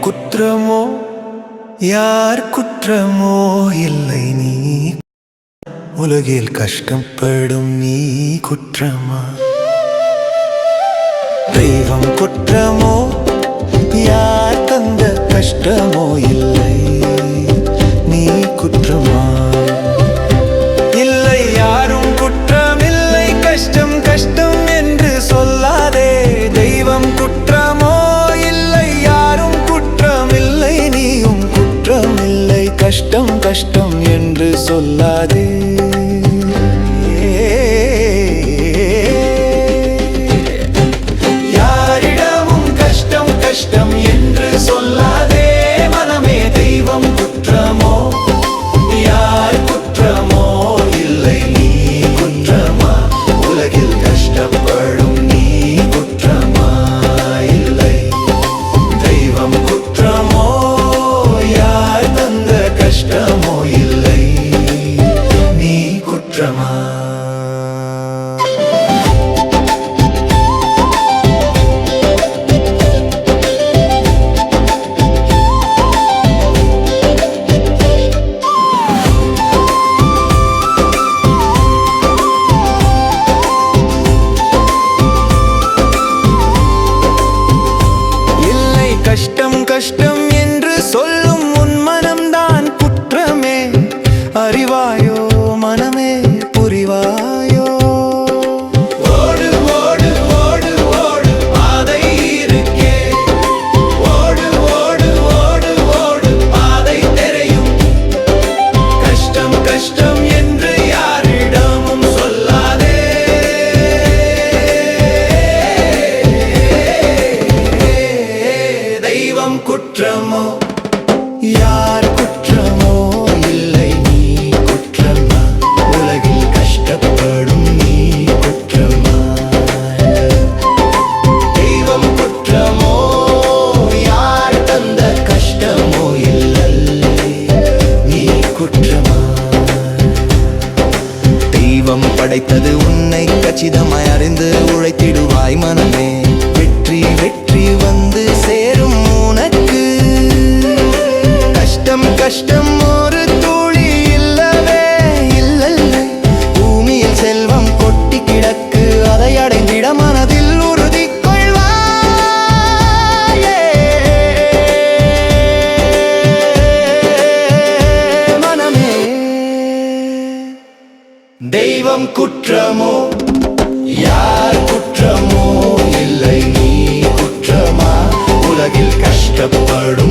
குற்றமோ? யார் குற்றமோ? இல்லை நீ. உலகில் கஷ்டப்படும் நீ குற்றமா? தெய்வம் குற்றமோ? யார் தந்த கஷ்டமோ? இல்லை. கஷ்டம் கஷ்டம் என்று சொல்லாதே. கஷ்டம் என்று சொல்லும் உன் மனம்தான் குற்றமே. அறிவாயோ மனமே அறிந்து உன்னை கச்சிதமாய் அறிந்து உழைத்திடுவாய் மனமே. வெற்றி வெற்றி வந்து சேரும் உனக்கு. கஷ்டம் கஷ்டம் தெய்வம் குற்றமோ? யார் குற்றமோ? இல்லை நீ குற்றமா? உலகில் கஷ்டப்படும்